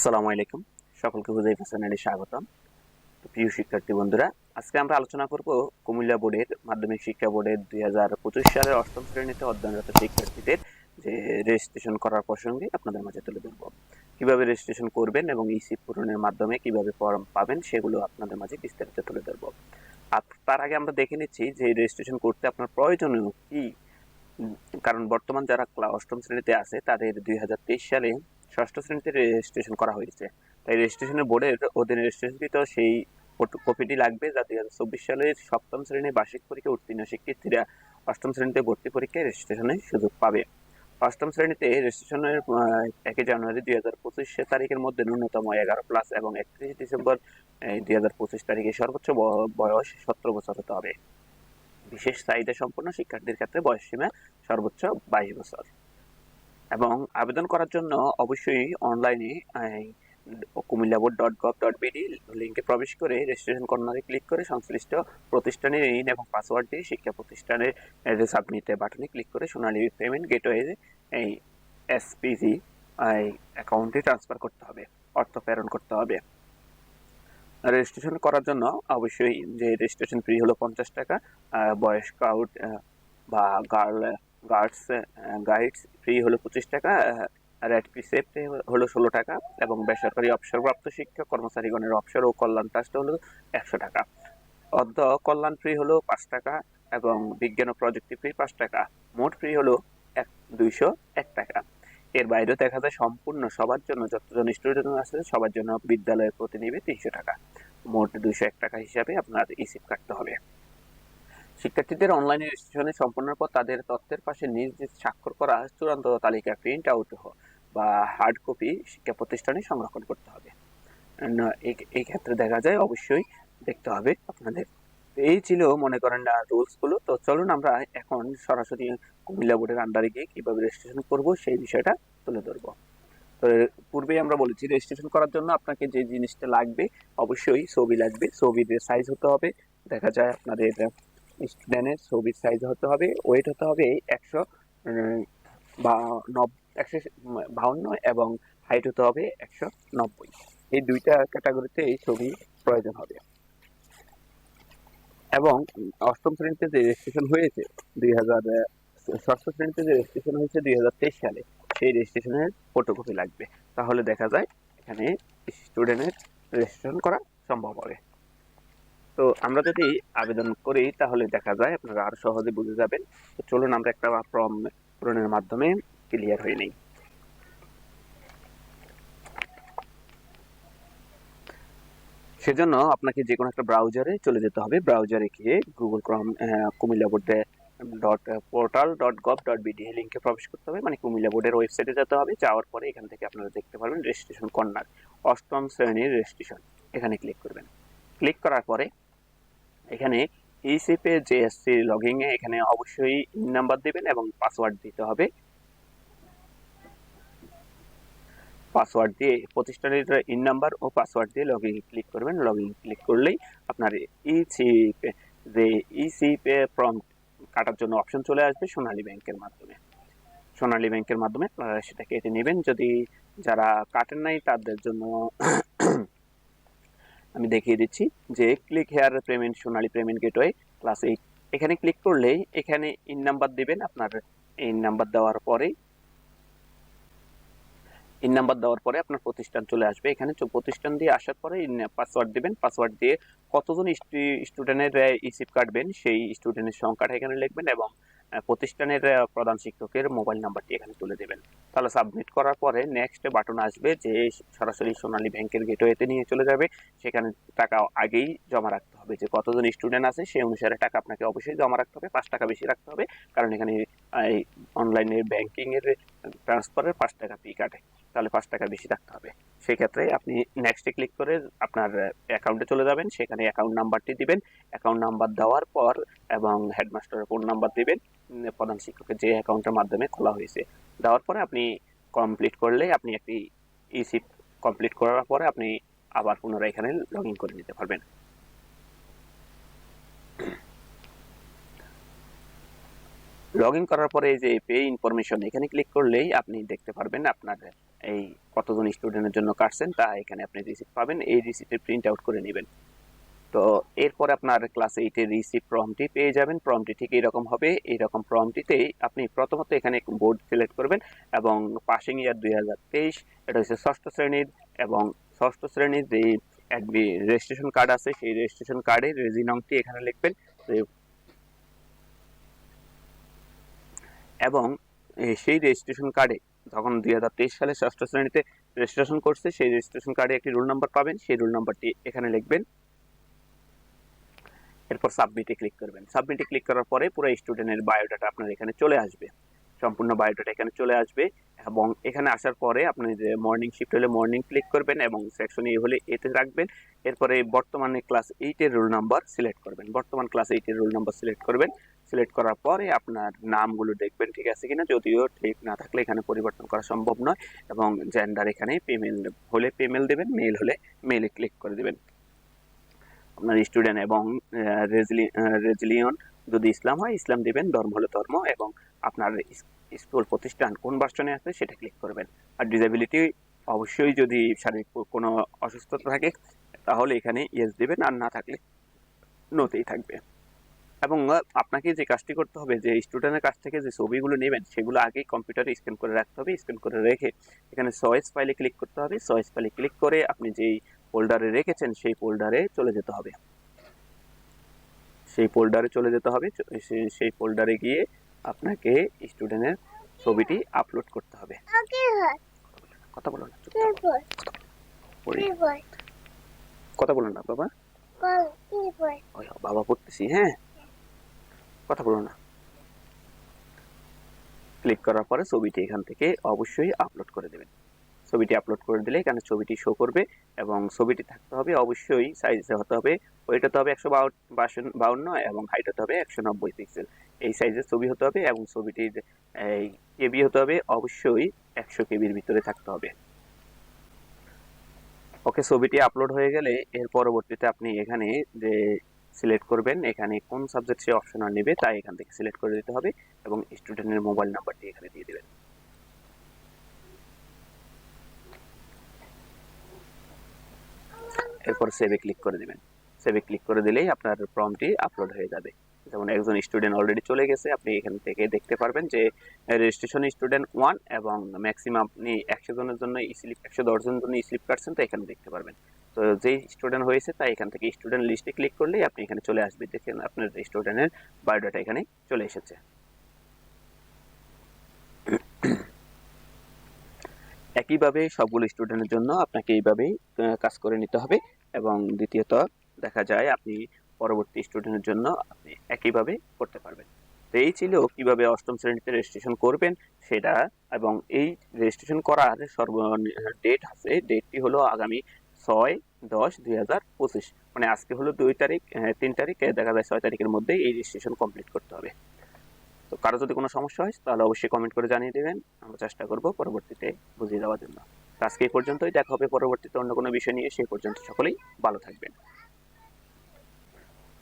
আসসালামু আলাইকুম। সকলকে হুজাইফা চ্যানেলে স্বাগতম। প্রিয় শিক্ষার্থী বন্ধুরা, আজকে আমরা আলোচনা করব কুমিল্লা বোর্ডের মাধ্যমিক শিক্ষা বোর্ডের দুই হাজার পঁচিশ সালের অষ্টম শ্রেণীতে অধ্যয়নরত শিক্ষার্থীদের যে রেজিস্ট্রেশন করার প্রসঙ্গে আপনাদের মাঝে তুলে ধরব। কীভাবে রেজিস্ট্রেশন করবেন এবং ইসি পূরণের মাধ্যমে কীভাবে ফর্ম পাবেন সেগুলো আপনাদের মাঝে বিস্তারিত তুলে ধরব। আর তার আগে আমরা দেখে নিচ্ছি যে রেজিস্ট্রেশন করতে আপনার প্রয়োজনীয় কী? কারণ বর্তমান যারা অষ্টম শ্রেণীতে আছে, তাদের দুই হাজার তেইশ সালে ষষ্ঠ শ্রেণীতে রেজিস্ট্রেশন করা হয়েছে। তাই রেজিস্ট্রেশনের বোর্ডের অধীনে রেজিস্ট্রেশনকৃত সেই কপিটি লাগবে যা দুই হাজার চব্বিশ সালের সপ্তম শ্রেণির বার্ষিক পরীক্ষা উত্তীর্ণ শিক্ষার্থীরা অষ্টম শ্রেণীতে ভর্তি পরীক্ষায় রেজিস্ট্রেশনের সুযোগ পাবে। অষ্টম শ্রেণীতে রেজিস্ট্রেশনের একই জানুয়ারি দুই হাজার পঁচিশ তারিখের মধ্যে ন্যূনতম এগারো প্লাস এবং একত্রিশ ডিসেম্বর দুই হাজার পঁচিশ তারিখে সর্বোচ্চ বয়স সতেরো বছর হতে হবে। বিশেষ চাহিদা সম্পন্ন শিক্ষার্থীর ক্ষেত্রে বয়স সীমা সর্বোচ্চ বাইশ বছর। এবং আবেদন করার জন্য অবশ্যই অনলাইনে Comilla board dot gov dot BD লিঙ্কে প্রবেশ করে রেজিস্ট্রেশন কর্নারে ক্লিক করে সংশ্লিষ্ট প্রতিষ্ঠানের ইন এবং পাসওয়ার্ড দিয়ে শিক্ষা প্রতিষ্ঠানের সাবমিট বাটনে ক্লিক করে সোনালী পেমেন্ট গেটওয়ে এই এসপিজি অ্যাকাউন্টে ট্রান্সফার করতে হবে, অর্থ প্রেরণ করতে হবে। রেজিস্ট্রেশন করার জন্য অবশ্যই যে রেজিস্ট্রেশন ফি হলো পঞ্চাশ টাকা বয়স্ক আউট বা গার্ল গার্ডস গাইডস ফ্রি হলো পঁচিশ টাকা রেড প্রিসেপ্ট হলো ষোলো টাকা এবং বেসরকারি অবসরপ্রাপ্ত শিক্ষক, কর্মচারীগণের অবসর ও কল্যাণ ট্রাস্ট হলো একশো টাকা। অর্ধ কল্যাণ ফ্রি হলো পাঁচ টাকা এবং বিজ্ঞান ও প্রযুক্তি ফ্রি পাঁচ টাকা। মোট ফ্রি হলো এক, দুইশো এক টাকা। এর বাইরেও দেখা যায় সম্পূর্ণ সবার জন্য, যতজন স্টুডেন্ট আছে সবার জন্য বিদ্যালয়ের প্রতি নেবে তিনশো টাকা। মোট দুইশো এক টাকা হিসাবে আপনার ইসিপ কাটতে হবে। শিক্ষার্থীদের অনলাইনে রেজিস্ট্রেশনে সম্পন্নের পর তাদের তথ্যের পাশে নিজ নিজ স্বাক্ষর করা চূড়ান্ত তালিকা প্রিন্ট আউট বা হার্ড কপি শিক্ষা প্রতিষ্ঠানে সংরক্ষণ করতে হবে। এই- ক্ষেত্রে দেখা যায় অবশ্যই দেখতে হবে আপনাদের। এই ছিল মনে করেন রুলসগুলো তো চলুন আমরা এখন সরাসরি কুমিল্লা বোর্ডের আন্ডারে গিয়ে কীভাবে রেজিস্ট্রেশন করব সেই বিষয়টা তুলে ধরবো। তো পূর্বেই আমরা বলেছি রেজিস্ট্রেশন করার জন্য আপনাকে যে জিনিসটা লাগবে অবশ্যই ছবি লাগবে। ছবির সাইজ হতে হবে। দেখা যায় আপনাদের স্টুডেন্টের ছবির সাইজ হতে হবে ওয়েট হতে হবে একশো বা নব, একশো বাউন্ন এবং হাইট হতে হবে একশো নব্বই। এই দুইটা ক্যাটাগরিতে এই ছবি প্রয়োজন হবে। এবং অষ্টম শ্রেণীতে যে রেজিস্ট্রেশন হয়েছে দুই হাজার ষষ্ঠ শ্রেণীতে যে রেজিস্ট্রেশন হয়েছে দুই হাজার তেইশ সালে, সেই রেজিস্ট্রেশনের ফটোকপি লাগবে। তাহলে দেখা যায় এখানে স্টুডেন্টের রেজিস্ট্রেশন করা সম্ভব হবে। তো আমরা যদি আবেদন করি, তাহলে দেখা যায় আপনারা আরও সহজে বুঝে যাবেন। তো চলুন আমরা একটা ফর্ম পূরণের মাধ্যমে ক্লিয়ার হয়ে নেই। সেজন্য আপনাকে যে কোনো একটা ব্রাউজারে চলে যেতে হবে। ব্রাউজারে গিয়ে গুগল ক্রম কুমিল্লা বোর্ডে dot portal dot gov dot BD লিঙ্কে প্রবেশ করতে হবে। মানে কুমিল্লা বোর্ডের ওয়েবসাইটে যেতে হবে। যাওয়ার পরে এখান থেকে আপনারা দেখতে পারবেন রেজিস্ট্রেশন কর্নার অষ্টম শ্রেণির রেজিস্ট্রেশন এখানে ক্লিক করবেন। ক্লিক করার পরে এখানে ইসিপে জেএসসি লগিং এ এখানে অবশ্যই ইন নাম্বার দেবেন এবং পাসওয়ার্ড দিতে হবে। পাসওয়ার্ড দিয়ে প্রতিষ্ঠানের ইন নাম্বার ও পাসওয়ার্ড দিয়ে লগইন ক্লিক করবেন। লগইন ক্লিক করলেই আপনার ইসিপে যে ইসিপে ফর্ম কাটার জন্য অপশন চলে আসবে সোনালী ব্যাংকের মাধ্যমে। সোনালী ব্যাংকের মাধ্যমে আপনারা সেটা কেটে নেবেন। যদি যারা কাটেন নাই তাদের জন্য আমি দেখিয়ে দিচ্ছি যে click here payment Sonali payment gateway class eight এখানে ক্লিক করলেই এখানে ইন নাম্বার দেবেন আপনার ইন নাম্বার দেওয়ার পরে ইন নাম্বার দেওয়ার পরে আপনার প্রতিষ্ঠান চলে আসবে। এখানে প্রতিষ্ঠান দিয়ে আসার পরে পাসওয়ার্ড দেবেন। পাসওয়ার্ড দিয়ে কতজন স্টুডেন্টের ইসিপ কাটবেন সেই স্টুডেন্টের সংখ্যাটা এখানে লিখবেন এবং প্রতিষ্ঠানের প্রধান শিক্ষকের মোবাইল নাম্বারটি এখানে তুলে দেবেন। তাহলে সাবমিট করার পরে নেক্সট বাটন আসবে যে সরাসরি সোনালী ব্যাংকের গেটওয়েতে নিয়ে চলে যাবে। সেখানে টাকা আগেই জমা রাখতে হবে। যে কতজন স্টুডেন্ট আছে সেই অনুসারে টাকা আপনাকে অবশ্যই জমা রাখতে হবে। পাঁচ টাকা বেশি রাখতে হবে। কারণ এখানে এই অনলাইনে ব্যাংকিং এর ট্রান্সফারের পাঁচ টাকা ফি কাটে। তাহলে পাঁচ টাকা বেশি রাখতে হবে। সেক্ষেত্রে আপনি নেক্সটে ক্লিক করে আপনার অ্যাকাউন্টে চলে যাবেন। সেখানে অ্যাকাউন্ট নাম্বারটি দিবেন। অ্যাকাউন্ট নাম্বার দেওয়ার পর এবং হেডমাস্টারের ফোন নাম্বার দিবেন। প্রধান শিক্ষকের যে অ্যাকাউন্টের মাধ্যমে খোলা হয়েছে। দেওয়ার পরে আপনি কমপ্লিট করলে আপনি একটি ইসিপ কমপ্লিট করার পরে আপনি আবার পুনরায় এখানে লগ ইন করে নিতে পারবেন। লগ ইন করার পরে যে পে ইনফরমেশন এখানে ক্লিক করলেই আপনি দেখতে পারবেন আপনার এই কতজন স্টুডেন্টের জন্য কাটছেন, তা এখানে আপনি রিসিপ্ট পাবেন। এই রিসিপ্টের প্রিন্ট আউট করে নেবেন। তো এরপর আপনার ক্লাস এইটের রিসিভ ফর্মটি পেয়ে যাবেন। ফর্মটি ঠিক এরকম হবে। এইরকম ফর্মটিতেই আপনি প্রথমত এখানে বোর্ড সিলেক্ট করবেন এবং পাসিং ইয়ার দুই হাজার তেইশ, এটা হচ্ছে ষষ্ঠ শ্রেণির এবং ষষ্ঠ শ্রেণির যে রেজিস্ট্রেশন কার্ড আছে, সেই রেজিস্ট্রেশন কার্ডের রেজি নংটি এখানে লিখবেন। এবং সেই রেজিস্ট্রেশন কার্ডে যখন দুই হাজার তেইশ সালে ষষ্ঠ শ্রেণীতে রেজিস্ট্রেশন করছে, সেই রেজিস্ট্রেশন কার্ডে একটি রোল নাম্বার পাবেন। সেই রোল নাম্বারটি এখানে লিখবেন। এরপর সাবমিটে ক্লিক করবেন। সাবমিটে ক্লিক করার পরে পুরো স্টুডেন্টের বায়োডাটা আপনার এখানে চলে আসবে। সম্পূর্ণ বায়োডাটা এখানে চলে আসবে এবং এখানে আসার পরে আপনি যে মর্নিং শিফট হলে মর্নিং ক্লিক করবেন এবং সেকশন এ হলে এতে রাখবেন। এরপরে বর্তমানে ক্লাস এইটের রোল নাম্বার সিলেক্ট করবেন। বর্তমান ক্লাস এইটের রোল নাম্বার সিলেক্ট করবেন। সিলেক্ট করার পরে আপনার নামগুলো দেখবেন, ঠিক আছে কিনা? যদিও ঠিক না থাকলে এখানে পরিবর্তন করা সম্ভব নয় এবং জেন্ডার এখানে পেমেল হলে পেমেল দেবেন মেল হলে মেলে ক্লিক করে দেবেন। আপনার স্টুডেন্ট এবং রেজিলিয়ন যদি ইসলাম হয়, ইসলাম দিবেন ধর্ম হলে ধর্ম এবং আপনার স্কুল প্রতিষ্ঠান কোন ভার্সনে আছে সেটা ক্লিক করবেন। আর ডিসেবিলিটি অবশ্যই যদি শারীরিক কোনো অসুস্থতা থাকে, তাহলে এখানে ইয়েস দেবেন, আর না থাকলে নোতেই থাকবে। এবং আপনাকে যে কাজটি করতে হবে, যে স্টুডেন্টের কাছ থেকে যে ছবিগুলো নেবেন, সেগুলো আগেই কম্পিউটারে স্ক্যান করে রাখতে হবে স্ক্যান করে রেখে এখানে চয়েস ফাইলে ক্লিক করতে হবে। চয়েস ফাইলে ক্লিক করে আপনি যেই ফোল্ডারে রেখেছেন সেই ফোল্ডারে চলে যেতে হবে। সেই ফোল্ডারে চলে যেতে হবে সেই ফোল্ডারে গিয়ে আপনাকে স্টুডেন্টের ছবিটি আপলোড করতে হবে। কথা বলো না কথা বলো না বাবা। ওই বাবা পড়তেছি হ্যাঁ। কথা বলো না। ক্লিক করার পরে ছবিটি এখান থেকে অবশ্যই আপলোড করে দেবেন। ছবিটি আপলোড করে দিলে এখানে ছবিটি শো করবে এবং ছবিটি থাকতে হবে অবশ্যই সাইজে হতে হবে ওইটাতে হবে একশো বাউন্ন এবং হাইট হতে হবে একশো নব্বই পিক্সেল এই সাইজের ছবি হতে হবে এবং ছবিটির, এই কেবি হতে হবে, অবশ্যই একশো কেবির ভিতরে থাকতে হবে। ওকে ছবিটি আপলোড হয়ে গেলে এর পরবর্তীতে আপনি এখানে যে সিলেক্ট করবেন, এখানে কোন সাবজেক্ট সে অপশনাল নেবে, তাই এখান থেকে সিলেক্ট করে দিতে হবে এবং স্টুডেন্টের মোবাইল নাম্বারটি এখানে দিয়ে দেবেন। এরপর সেভে ক্লিক করে দিবেন। সেভে ক্লিক করে দিলেই আপনার ফর্মটি আপলোড হয়ে যাবে। যেমন একজন স্টুডেন্ট অলরেডি চলে গেছে, আপনি এখান থেকে দেখতে পারবেন যে রেজিস্ট্রেশন স্টুডেন্ট ওয়ান এবং ম্যাক্সিমাম আপনি একশো জনের জন্য স্লিপ একশো দশ জনের জন্য স্লিপ কাটছেন, তো এখানে দেখতে পারবেন। তো যেই স্টুডেন্ট হয়েছে, তাই এখান থেকে স্টুডেন্ট লিস্টে ক্লিক করলেই আপনি এখানে চলে আসবে। দেখেন আপনার স্টুডেন্টের বায়োডাটা এখানে চলে এসেছে। একইভাবে সবগুলো স্টুডেন্টের জন্য আপনাকে এইভাবেই কাজ করে নিতে হবে। এবং দ্বিতীয়ত, দেখা যায় আপনি পরবর্তী স্টুডেন্টের জন্য আপনি একইভাবে করতে পারবেন। তো এই ছিল কীভাবে অষ্টম শ্রেণীতে রেজিস্ট্রেশন করবেন সেটা এবং এই রেজিস্ট্রেশন করার সর্ব ডেট আছে। ডেটটি হলো আগামী ছয় দশ দুই হাজার পঁচিশ। মানে আজকে হলো দুই তারিখ তিন তারিখ, দেখা যায় ছয় তারিখের মধ্যে এই রেজিস্ট্রেশন কমপ্লিট করতে হবে। তো কারও যদি কোনো সমস্যা হয়, তাহলে অবশ্যই কমেন্ট করে জানিয়ে দেবেন। আমরা চেষ্টা করব পরবর্তীতে বুঝিয়ে দেওয়ার জন্য। আজকে এই পর্যন্তই। দেখা হবে পরবর্তীতে অন্য কোনো বিষয় নিয়ে। সেই পর্যন্ত সকলেই ভালো থাকবেন।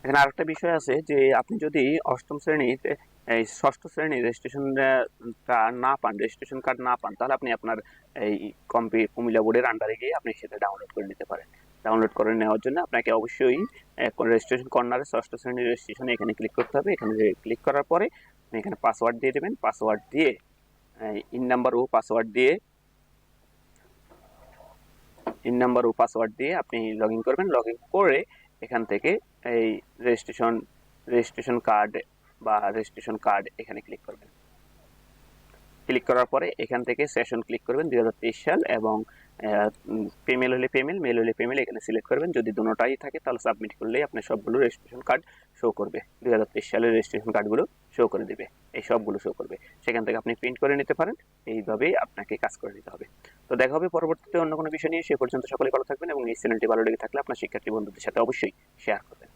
এখানে আরেকটা বিষয় আছে যে, আপনি যদি অষ্টম শ্রেণীতে, এই ষষ্ঠ শ্রেণির রেজিস্ট্রেশনটা না পান রেজিস্ট্রেশন কার্ড না পান, তাহলে আপনি আপনার এই কম্পি কুমিল্লা বোর্ডের আন্ডারে গিয়ে আপনি সেটা ডাউনলোড করে নিতে পারেন। ডাউনলোড করে নেওয়ার জন্য আপনাকে অবশ্যই রেজিস্ট্রেশন কর্নারে ষষ্ঠ শ্রেণির রেজিস্ট্রেশন এখানে ক্লিক করতে হবে। এখানে ক্লিক করার পরে আপনি এখানে পাসওয়ার্ড দিয়ে দেবেন। পাসওয়ার্ড দিয়ে ইন নাম্বার ও পাসওয়ার্ড দিয়ে ইন নাম্বার ও পাসওয়ার্ড দিয়ে আপনি লগ ইন করবেন। লগ ইন করে এখান থেকে এই রেজিস্ট্রেশন রেজিস্ট্রেশন কার্ড বা রেজিস্ট্রেশন কার্ড এখানে ক্লিক করবেন। ক্লিক করার পরে এখান থেকে সেশন ক্লিক করবেন দুই হাজার তেইশ সাল এবং পেমেল হলে পেমেল মেল হলে পেমেল এখানে সিলেক্ট করবেন। যদি দুটোটাই থাকে, তাহলে সাবমিট করলেই আপনার সবগুলো রেজিস্ট্রেশন কার্ড শো করবে। দু হাজার তেইশ সালের রেজিস্ট্রেশন কার্ডগুলো শো করে দেবে। এই সবগুলো শো করবে। সেখান থেকে আপনি প্রিন্ট করে নিতে পারেন। এইভাবেই আপনাকে কাজ করে নিতে হবে। তো দেখা হবে পরবর্তীতে অন্য কোনো বিষয় নিয়ে। সে পর্যন্ত সকলে ভালো থাকবেন এবং এই চ্যানেলটি ভালো লেগে থাকলে আপনার শিক্ষার্থী বন্ধুদের সাথে অবশ্যই শেয়ার করবেন।